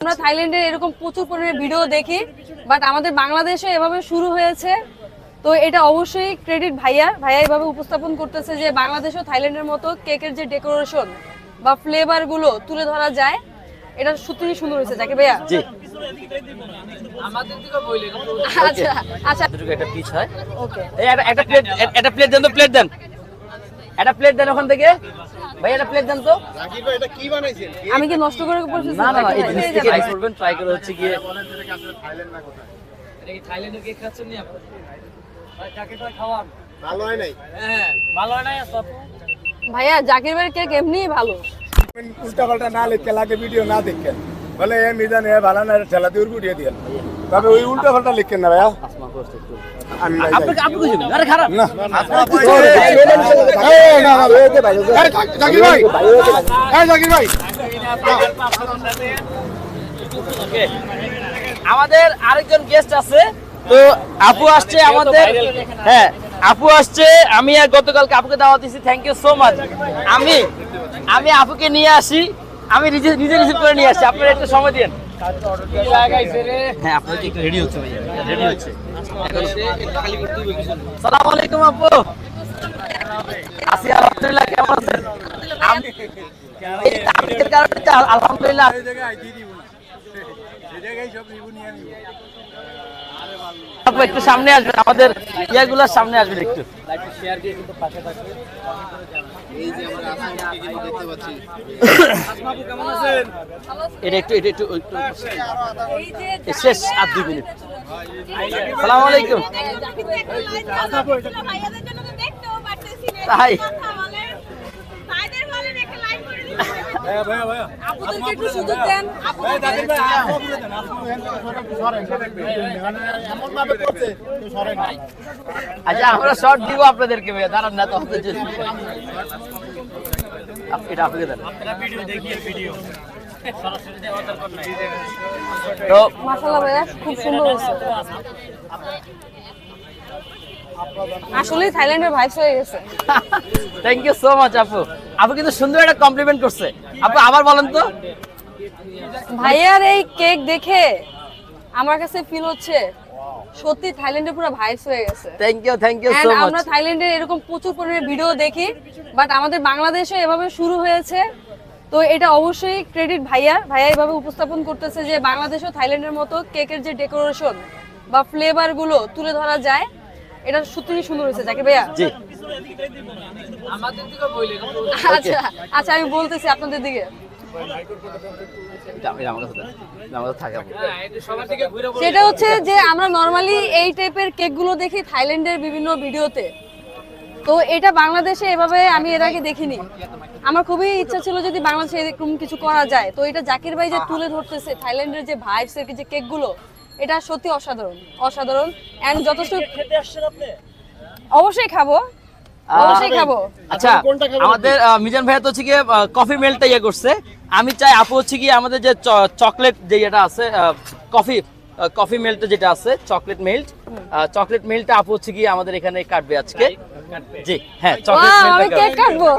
আমরা থাইল্যান্ডে এরকম প্রচুর পরিমাণে ভিডিও দেখি বাট আমাদের বাংলাদেশে এভাবে শুরু হয়েছে। তো এটা অবশ্যই ক্রেডিট ভাইয়া। ভাইয়া এভাবে উপস্থাপন করতেছে যে বাংলাদেশ ও থাইল্যান্ডের মতো কেকের যে ডেকোরেশন বা ফ্লেভারগুলো তুলে ধরা যায় এটা সত্যি সুন্দর হয়েছে। জাকির ভাইয়া? জি। আচ্ছা আচ্ছা। একটা পিচ হয়। ওকে এই একটা- একটা প্লেট একটা প্লেট দেন তো প্লেট দেন। একটা প্লেট দেন ওখান থেকে। ভাই একটা প্লেট দেন তো। রাকিব ভাই এটা কি বানাইছেন? আমি কি নষ্ট করে বলছি না না না এই জিনিস থেকে ট্রাই করবেন? ট্রাই করে হচ্ছে গিয়ে ভালো হয় নাই? ভাইয়া জাকির ভাই কেক এমনিই ভালো। উল্টা পাল্টা না লিখে লাগে ভিডিও না দেখেন বলে এ মিজান এ ভালো না ঠেলা দিয়ে উঠিয়ে দিয়ে তবে ওই উল্টা পাল্টা লিখেন না ভাইয়া। আসমান করতে একটু আমি নাই যাই। আপনাকে আপনি কিছু আরে খারাপ। না। এই না, না, এই যে ভাই, এই যে- এই জাকির ভাই। এই জাকির ভাই। ওকে। আমাদের আরেকজন গেস্ট আছে। তো আপু আসছে আমাদের। হ্যাঁ আপু আসছে। আমি আর গতকালকে আপুকে দাওয়াত দিয়েছি থ্যাংক ইউ সো মাচ আমি আমি আপুকে নিয়ে আসি। আমি নিজে নিজে রিসিভ করে নিয়ে আসি আপনারা একটু সময় দিন হ্যাঁ আপনার কি একটু রেডি হচ্ছে ভাই রেডি হচ্ছে। সালাম আলাইকুম আপু। আসি আলহামদুলিল্লাহ কেমন আছেন? আমি- কারণে আলহামদুলিল্লাহ। আপু একটু সামনে আসবেন। আমাদের ইয়াগুলোর সামনে আসবেন একটু। দেখতে পাচ্ছি এটা একটু এটা একটু শেষ আর দুই মিনিট। সালাম আলাইকুম। তাই? আপুদেরকে একটু সুযোগ দেন। আচ্ছা আমরা শর্ট দিব আপনাদেরকে দাঁড়ান না তো এটা আপনাকে দেন। তো মাশাআল্লাহ ভাইয়া খুব সুন্দর হয়েছে। আসলে থাইল্যান্ডের ভাইবস হয়ে গেছে। থ্যাংক ইউ সো মাচ আপু। আপু কিন্তু সুন্দর একটা কমপ্লিমেন্ট করছে। আপু আবার বলেন তো। ভাইয়ার এই কেক দেখে আমার কাছে ফিল হচ্ছে সত্যি থাইল্যান্ডে পুরো ভাইবস হয়ে গেছে। Thank you thank you so আমরা মাচ থাইল্যান্ডে এরকম প্রচুর পরিমাণে ভিডিও দেখি বাট আমাদের বাংলাদেশে এভাবে শুরু হয়েছে। তো এটা অবশ্যই ক্রেডিট ভাইয়া। ভাইয়া এভাবে উপস্থাপন করতেছে যে বাংলাদেশ ও থাইল্যান্ডের মতো কেকের যে ডেকোরেশন বা ফ্লেভারগুলো তুলে ধরা যায় এটা সত্যি সুন্দর হয়েছে জাকির ভাইয়া। জি। আচ্ছা আচ্ছা আমি বলতেছি আপনাদের দিকে। সেটা হচ্ছে যে আমরা নর্মালি এই টাইপের কেকগুলো দেখি থাইল্যান্ডের বিভিন্ন ভিডিওতে। তো এটা বাংলাদেশে এভাবে আমি এর আগে দেখিনি। আমার খুবই ইচ্ছা ছিল যদি বাংলাদেশে এরকম কিছু করা যায়। তো এটা জাকির ভাই যে তুলে ধরতেছে থাইল্যান্ডের যে ভাইবস এর যে কেকগুলো এটা সত্যি অসাধারণ অসাধারণ এন্ড যথেষ্ট অবশ্যই খাব অবশ্যই খাব। আচ্ছা আমাদের মিজান ভাইয়া তো হচ্ছে গিয়ে কফি মেলটা ইয়ে করছে। আমি চাই আপু হচ্ছে গিয়ে আমাদের যে চকলেট যে এটা আছে কফি কফি মেল্ট যেটা আছে চকলেট মেল্ট চকলেট মেল্টটা আপু হচ্ছে গিয়ে আমাদের এখানে কাটবে আজকে। জি হ্যাঁ চকলেট Wow, আমি মেল্ট কেক কাটবো।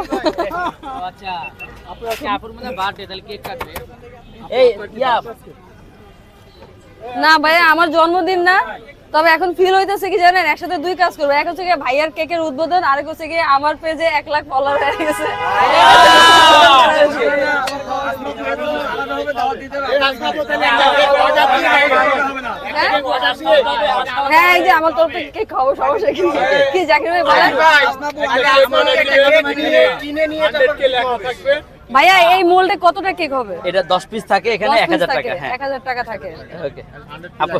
এই ইয়া না ভাই আমার জন্মদিন না তবে এখন ফিল হইতেছে কি জানেন একসাথে দুই কাজ করব এক হচ্ছে গিয়ে ভাইয়ার কেকের উদ্বোধন আরেক হচ্ছে গিয়ে আমার পেজে এক লাখ ফলোয়ার হয়ে গেছে হ্যাঁ? হ্যাঁ এই যে আমার তরফ সমস্যা কি জাকির ভাই বলেন ভাইয়া এই মোল্ডে কতটা কেক হবে? এটা দশ পিস থাকে এখানে এক হাজার টাকা হ্যাঁ। এক হাজার টাকা থাকে। ওকে আপু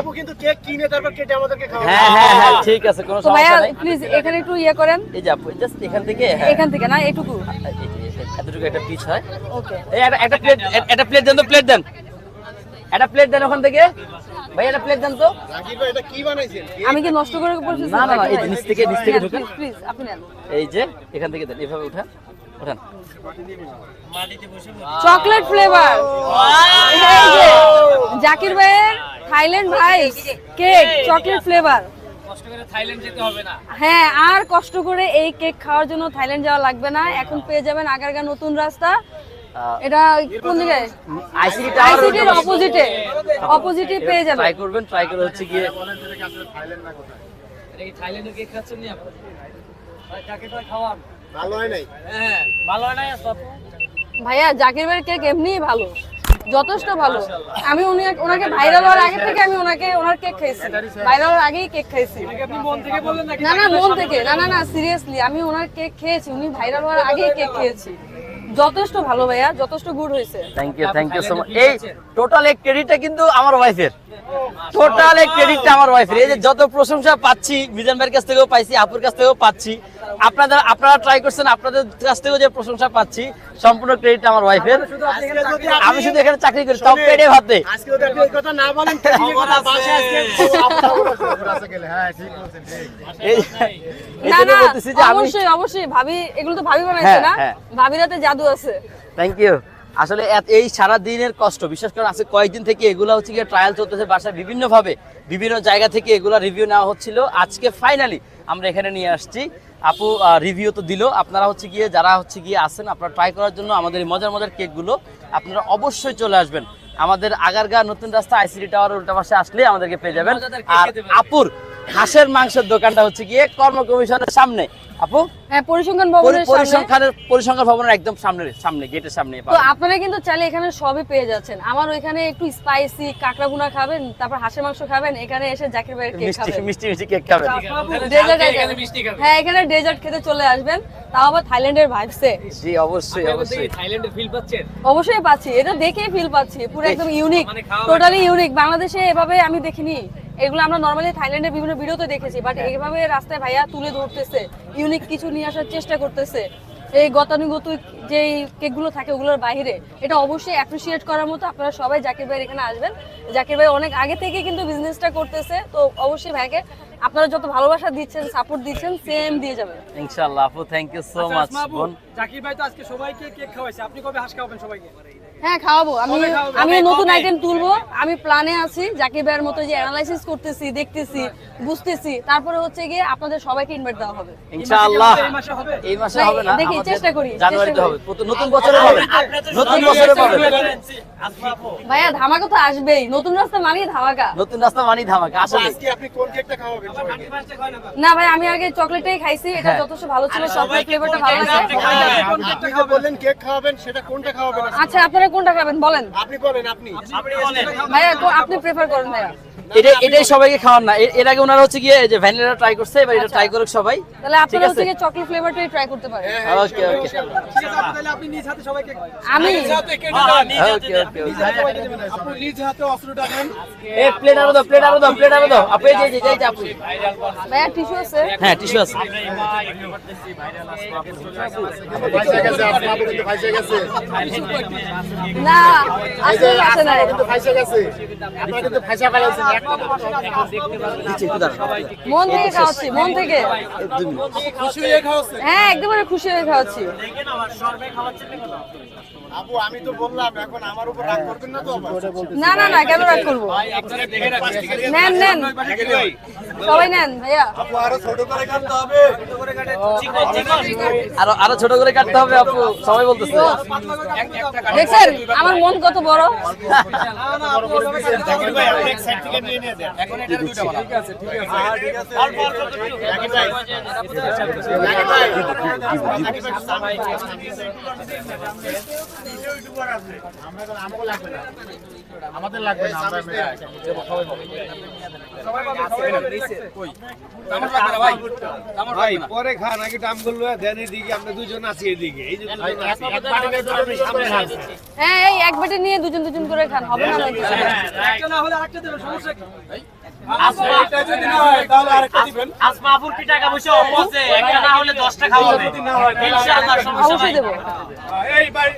আপু কিন্তু কেক কিনে তারপর কেটে আমাদেরকে খাওয়া হ্যাঁ হ্যাঁ হ্যাঁ ঠিক আছে কোনো তো ভাইয়া প্লিজ এখানে একটু ইয়ে করেন। এই যে আপু জাস্ট এখান থেকে হ্যাঁ। এখান থেকে না এটুকু। এতটুকু একটা পিচ হয়। ওকে এই একটা- একটা প্লেট একটা প্লেট দেন তো প্লেট দেন। একটা প্লেট দেন ওখান থেকে। ভাই একটা প্লেট দেন তো। এটা কি বানাইছেন? আমি কি নষ্ট করে বলছি? না, না, এই যে নিচ থেকে- নিচ থেকে ঢুকে। প্লিজ আপনি নেন। এই যে এখান থেকে দেন এভাবে উঠান। উঠান চকলেট ফ্লেভার। জাকির ভাইয়ের থাইল্যান্ড ভাই কেক চকলেট ফ্লেভার। হ্যাঁ আর কষ্ট করে এই কেক খাওয়ার জন্য থাইল্যান্ড যাওয়া লাগবে না। এখন পেয়ে যাবেন আগারগা নতুন রাস্তা। এটা কোন জায়গায় আইসিডি আইসিটির অপোজিটে অপোজিটে পেয়ে যাবেন। ট্রাই করবেন ট্রাই করে হচ্ছে গিয়ে ভালো হয় নাই? ভাইয়া জাকির ভাইয়ের কেক এমনিই ভালো যথেষ্ট ভালো। আমি উনি ওনাকে ভাইরাল হওয়ার আগে থেকে আমি ওনাকে ওনার কেক খাইছি ভাইরাল হওয়ার আগেই কেক খাইছি না না মন থেকে। না না না সিরিয়াসলি আমি ওনার কেক খেয়েছি উনি ভাইরাল হওয়ার আগেই কেক খেয়েছি। যথেষ্ট ভালো ভাইয়া যথেষ্ট গুড হয়েছে। Thank you thank you so much এই টোটাল এই ক্রেডিটটা কিন্তু আমার ওয়াইফের টোটাল এই ক্রেডিটটা আমার ওয়াইফের এই যে যত প্রশংসা পাচ্ছি মিজান ভাইয়ের কাছ থেকেও পাইছি আপুর কাছ থেকেও পাচ্ছি আপনাদের আপনারা ট্রাই করছেন আপনাদের কাছ থেকেও যে প্রশংসা পাচ্ছি সম্পূর্ণ ক্রেডিট আমার ওয়াইফের আমি শুধু এখানে চাকরি করি সব পেটে ভাতে আজকে যদি আপনি এই কথা না হ্যাঁ না অবশ্যই অবশ্যই ভাবি এগুলো তো ভাবি বানাইছে হ্যাঁ, না। হ্যাঁ। ভাবিরাতে জাদু আছে। থ্যাংক ইউ আসলে এই সারা দিনের কষ্ট বিশেষ করে আজকে কয়েকদিন থেকে এগুলো হচ্ছে গিয়ে ট্রায়াল চলতেছে বাসায় বিভিন্ন ভাবে বিভিন্ন জায়গা থেকে এগুলা রিভিউ নেওয়া হচ্ছিল। আজকে ফাইনালি আমরা এখানে নিয়ে আসছি। আপু রিভিউ তো দিল। আপনারা হচ্ছে গিয়ে যারা হচ্ছে গিয়ে আসেন আপনারা ট্রাই করার জন্য আমাদের এই মজার মজার কেকগুলো আপনারা অবশ্যই চলে আসবেন। আমাদের আগারগা নতুন রাস্তা আইসিডি টাওয়ার উল্টা পাশে আসলে আমাদেরকে পেয়ে যাবেন। আর আপুর হাঁসের মাংসের দোকানটা হচ্ছে গিয়ে কর্ম কমিশনের সামনে। আপু? হ্যাঁ পরিসংখ্যান ভবনের সামনে। পরিসংখ্যানের পরিসংখ্যান ভবনের একদম সামনে সামনে গেটের সামনে তো আপনারা কিন্তু চাইলে এখানে সবই পেয়ে যাচ্ছেন। আমার ওইখানে একটু স্পাইসি কাঁকড়া ভুনা খাবেন তারপর হাঁসের মাংস খাবেন এখানে এসে জাকির ভাইয়ের কেক খাবেন। মিষ্টি মিষ্টি কেক খাবেন। ডেজার্ট হ্যাঁ এখানে ডেজার্ট খেতে চলে আসবেন তাও আবার থাইল্যান্ডের ভাইবসে জি অবশ্যই অবশ্যই। অবশ্যই পাচ্ছি এটা দেখেই ফিল পাচ্ছি পুরো একদম ইউনিক টোটালি ইউনিক বাংলাদেশে এভাবে আমি দেখিনি। এগুলো আমরা নর্মালি থাইল্যান্ডের বিভিন্ন ভিডিওতে দেখেছি বাট এইভাবে রাস্তায় ভাইয়া তুলে ধরতেছে ইউনিক কিছু নিয়ে আসার চেষ্টা করতেছে এই গতানুগতিক যে কেকগুলো থাকে ওগুলোর বাইরে এটা অবশ্যই অ্যাপ্রিসিয়েট করার মতো আপনারা সবাই জাকির ভাইয়ের এখানে আসবেন। জাকির ভাই অনেক আগে থেকে কিন্তু বিজনেসটা করতেছে তো অবশ্যই ভাইকে আপনারা যত ভালোবাসা দিচ্ছেন সাপোর্ট দিচ্ছেন সেম দিয়ে যাবেন। ইনশাআল্লাহ আপু থ্যাংক ইউ সো মাচ বোন। জাকির ভাই তো আজকে সবাইকে কেক খাওয়াইছে আপনি কবে হাঁস খাওয়াবেন সবাইকে? হ্যাঁ খাওয়াবো। আমি আমি নতুন আইটেম তুলবো। আমি প্ল্যানে আছি জাকির ভাইয়ের মতো যে অ্যানালাইসিস করতেছি দেখতেছি বুঝতেছি। তারপরে হচ্ছে গিয়ে আপনাদের সবাইকে ইনভাইট দেওয়া হবে। ইনশাআল্লাহ। এই মাসে হবে? না, দেখি, চেষ্টা করি, জানুয়ারিতে হবে। নতুন বছরে হবে। নতুন বছরে পাবে ভাইয়া ধামাকা তো আসবেই। নতুন রাস্তা মানেই ধামাকা। নতুন রাস্তা মানি ধামাকা আসলে। আজকে আপনি কোন কেকটা খাওয়াবেন না ভাই আমি আগে চকলেটটাই খাইছি এটা হ্যাঁ। যথেষ্ট ভালো ছিল চকলেট ফ্লেভারটা ভালো লাগে আপনি বললেন কেক খাওয়াবেন সেটা কোনটা খাওয়াবেন? আচ্ছা আপনারা কোনটা খাবেন? বলেন। আপনি বলেন আপনি। ভাইয়া কো- আপনি প্রেফার করেন ভাইয়া। এটা এটাই সবাইকে খাওয়ান না। এর- আগে ওনারা হচ্ছে গিয়ে যে ভ্যানিলা ট্রাই করছে এবার এটা। ট্রাই করুক সবাই। তাহলে আপনারা হচ্ছে গিয়ে চকলেট ফ্লেভারটাই ট্রাই করতে পারেন। ওকে ওকে ঠিক আছে তাহলে আপনি নিজ হাতে সবাইকে আমি? ওকে ওকে আপনি নিজ হাতে অস্ত্রটা দেন। এ প্লেট আরও দাও প্লেট আরও দাও প্লেট আরও দাও। আপু এই যে যে, যে আপু। ভাইয়া টিস্যু আছে? হ্যাঁ টিস্যু আছে। ভাইসা গেছে আপনি আপু কিন্তু ভাইসা গেছে না আসলে আসে না। কিন্তু ভাইসা গেছে। আপনারা কিন্তু ফেলাইছেন মন থেকে খাওয়াচ্ছি মন থেকে। হয়ে খাওয়াচ্ছে একদমই খুশি হয়ে খাওয়াচ্ছি। আপু আমি তো বললাম এখন আমার উপর রাগ করবেন না তো না না না কেন রাগ করব? নেন নেন। সবাই নেন ভাইয়া। আপু আরও ছোট করে কাটতে হবে। আরও আরও ছোট করে কাটতে হবে আপু। সবাই বলতেছে। দেখছেন আমার মন কত বড়। ভাই আপনি এক সাইড থেকে নিয়ে নিয়ে দেন এখন এটা ঠিক আছে ঠিক আছে। ঠিক আছে। অল্প অল্প ভাই। আমাদের লাগবে না আমরা ভাই পরে খান আগে দাম করল দেন এদিকে আমরা দুজন আছি এদিকে। এই যে হ্যাঁ এই এক বাটি নিয়ে দুজন দুজন করে খান হবে না? একটা না হলে আরেকটা দেবেন সমস্যা কি? এটা যদি না হয় তাহলে আরেকটা দিবেন। আসমাপুর কি টাকা পয়সা অপচে একটা না হলে 10টা খাওয়াবে ইনশাআল্লাহ অবশ্যই দেবো। এই ভাই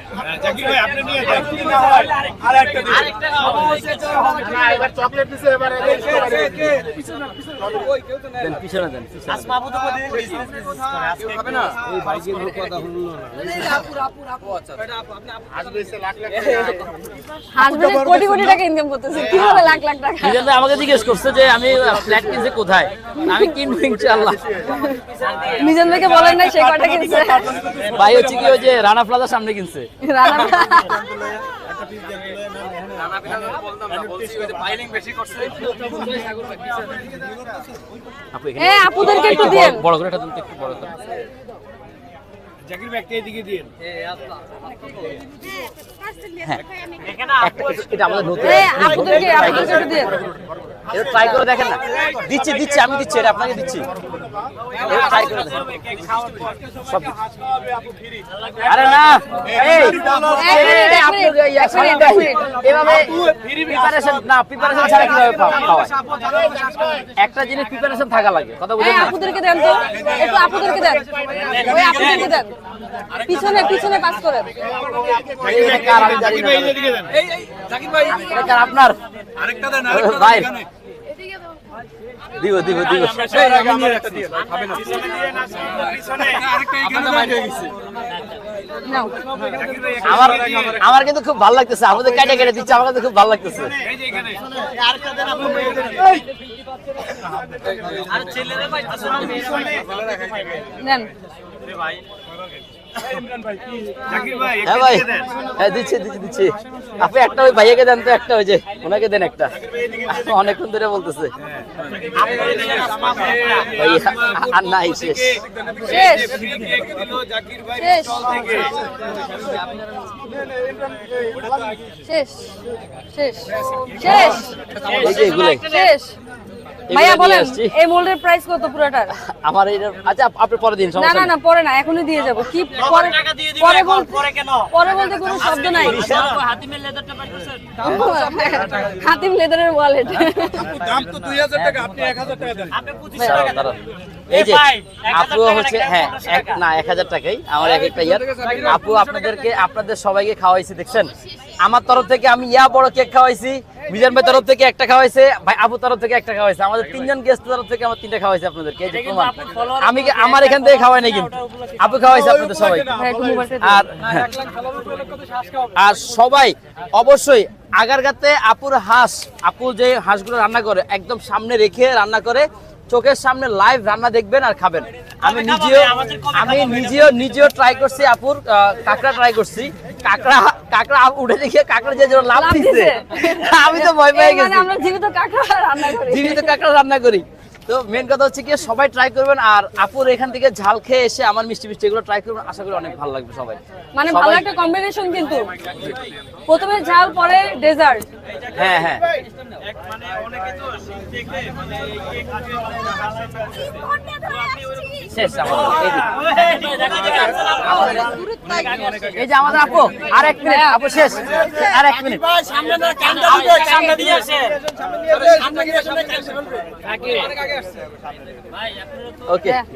জাকির ভাই আপনি নিয়ে যান। যদি না হয় আরেকটা দিবেন। আরেকটা খাওয়াবে না। এবার চকলেট দিছে এবার দেন পিছনে দেন আসমাপু তো এই বাইকের লোক কথা শুনলো না। আসবে লাখ লাখ টাকা। হাজবেন্ডের কোটি কোটি টাকা ইনকাম করতেছে। কীভাবে লাখ লাখ টাকা? আমাকে জিজ্ঞেস করছে যে আমি ফ্ল্যাট কিনছি কোথায়? আমি কিনবো ইনশাল্লাহ নিজের থেকে বলেন নাই সে কয়টা কিনছে? ভাই হচ্ছে কি ওই যে রানা প্লাজার সামনে কিনছে। রানা আপুদেরকে একটু দিয়েন। বড় করে এটা দিন একটু বড় করে। জাকির এদিকে এটা আমাদের নতুন। দিয়েন এটা ট্রাই করে দেখেন না। দিচ্ছি দিচ্ছি আমি দিচ্ছি এটা আপনাকে দিচ্ছি। এটা ট্রাই করে দেখেন। সব আরে না! এই! আপনি। এভাবে প্রিপারেশন না প্রিপারেশন ছাড়া কীভাবে খাওয়া- একটা জিনিস প্রিপারেশন থাকা লাগে। কথা বুঝেন আপুদেরকে দেন তো। একটু আপুদেরকে দেন। ওই আপুদেরকে দেন। পিছনে পিছনে পাস করেন। দেন আপনার আরেকটা দেন ভাই। দিব দিব দিব। নাও আমার আমার কিন্তু খুব ভালো লাগতেছে। আমাদের কেটে কেটে দিচ্ছে আমার কিন্তু খুব ভালো লাগতেছে। নেন। ভাই। হ্যাঁ ভাই। হ্যাঁ দিচ্ছি দিচ্ছি দিচ্ছি। আপনি একটা ওই ভাইয়াকে দেন তো একটা ওই যে ওনাকে দেন একটা। অনেকক্ষণ ধরে বলতেছে। আর নাই শেষ। শেষ। শেষ। শেষ। শেষ। শেষ। ভাইয়া বলেন এই মোল্ডের প্রাইস কত পুরোটার আমার এই আচ্ছা আপনি পরে দিন না সমস্যা না। না পরে না এখনই দিয়ে যাব। কি পরে পরে বলতে পরে বলতে কোনো শব্দ নাই। হাতিম লেদারের ওয়ালেট দাম তো দুই হাজার টাকা আপনি এক হাজার টাকা দেন। দাঁড়াও, দাঁড়াও। এই যে আপু হচ্ছে হ্যাঁ এক না এক হাজার টাকাই। আমার এক একটা ইয়ার আপু আপনাদেরকে আপনাদের সবাইকে খাওয়াইছি দেখছেন? আমার তরফ থেকে আমি ইয়া বড় কেক খাওয়াইছি। মিজান ভাই তরফ থেকে একটা খাওয়াইছে ভাই আবু তরফ থেকে একটা খাওয়াইছে আমাদের তিনজন গেস্ট তরফ থেকে আমার তিনটা খাওয়াইছে আপনাদেরকে এই যে প্রমাণ। আমি কি- আমার এখান থেকে খাওয়াই নাই কিন্তু? আপু খাওয়াইছে আপনাদের সবাই দিন। আর আর সবাই অবশ্যই আগারগাতে আপুর হাঁস আপু যে হাঁসগুলো রান্না করে একদম সামনে রেখে রান্না করে চোখের সামনে লাইভ রান্না দেখবেন আর খাবেন। আমি নিজেও আমি নিজেও নিজেও ট্রাই করছি আপুর আহ, কাঁকড়া ট্রাই করছি। কাঁকড়া কাঁকড়া আপ- উঠে দেখে কাঁকড়া যে লাভ। আমি তো ভয় পেয়ে মানে গেছি। জীবিত কাঁকড়া রান্না করি। জীবিত কাঁকড়া রান্না করি। তো মেন কথা হচ্ছে কি সবাই ট্রাই করবেন আর আপুর এখান থেকে ঝাল খেয়ে এসে আমার মিষ্টি মিষ্টি এগুলো ট্রাই করবেন আশা করি অনেক ভালো লাগবে সবাই। মানে ভালো একটা কম্বিনেশন কিন্তু। প্রথমে ঝাল পরে ডেজার্ট হ্যাঁ হ্যাঁ। শেষ আমাদের এই যে আমাদের আপু আর এক মিনিট আপু শেষ। আর এক মিনিট ওকে হ্যাঁ,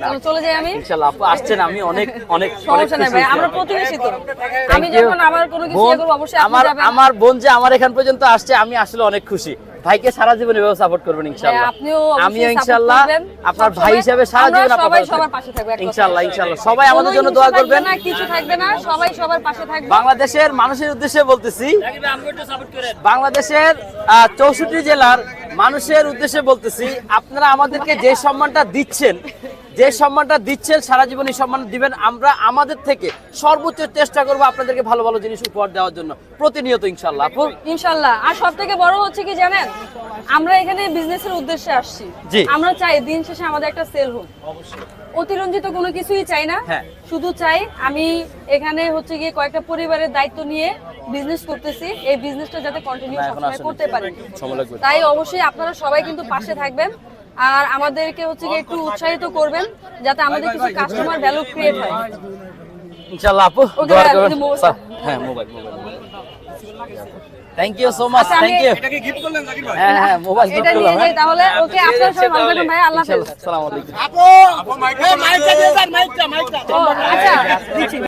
চলো চলে যাই আমি? ইনশাআল্লাহ আপু আসছেন আমি অনেক অনেক অনেক সমস্যা নাই ভাই আমরা প্রতিবেশী তো। আমি যখন আবার কোনো কিছু বোন, ইয়ে করব অবশ্যই আমার আমার বোন যে আমার এখান পর্যন্ত আসছে আমি আসলে অনেক খুশি। ভাইকে সারা জীবন এভাবে সাপোর্ট করবেন ইনশাআল্লাহ। হ্যাঁ, আপনিও আমিও ইনশাআল্লাহ আপনার ভাই হিসেবে সারা আমরা জীবন সবাই আপনার সবার পাশে থাকব। ইনশাআল্লাহ ইনশাআল্লাহ। সবাই আমাদের জন্য দোয়া করবেন। না কিছু থাকবে না সবাই সবার পাশে থাকবে। বাংলাদেশের মানুষের উদ্দেশ্যে বলতেছি বাংলাদেশের চৌষট্টি জেলার মানুষের উদ্দেশ্যে বলতেছি আপনারা আমাদেরকে যে সম্মানটা দিচ্ছেন যে সম্মানটা দিচ্ছেন সারা জীবন এই সম্মান দিবেন আমরা আমাদের থেকে সর্বোচ্চ চেষ্টা করব আপনাদেরকে ভালো ভালো জিনিস উপহার দেওয়ার জন্য। প্রতিনিয়ত ইনশাল্লাহ আপু। ইনশাল্লাহ আর সব থেকে বড় হচ্ছে কি জানেন? আমরা এখানে বিজনেসের উদ্দেশ্যে আসছি। আমরা চাই দিন শেষে আমাদের একটা সেল হোক। অতিরঞ্জিত কোনো কিছুই চাই না। হ্যাঁ। শুধু চাই আমি এখানে হচ্ছে গিয়ে কয়েকটা পরিবারের দায়িত্ব নিয়ে বিজনেস করতেছি। এই বিজনেসটা যাতে কন্টিনিউ এখন করতে পারি। তাই অবশ্যই আপনারা সবাই কিন্তু পাশে থাকবেন। আর আমাদেরকে হচ্ছে গিয়ে একটু উৎসাহিত করবেন যাতে আমাদের কিছু কাস্টমার ভ্যালু ক্রিয়েট হয়। ইনশাল্লাহ আপু দোয়া করবেন স্যার, হ্যাঁ mobile mobile thank you so much thank you এটা কি গিফট করলেন জাকির ভাই? হ্যাঁ হ্যাঁ মোবাইল গিফট করলাম এটা নিয়ে যাই তাহলে। ওকে আপনারা সবাই ভালো থাকবেন ভাই আল্লাহ হাফেজ। আসসালামু আলাইকুম। আপু আপু মাইকটা দিয়ে দেন মাইকটা মাইকটা। আচ্ছা। দিচ্ছি।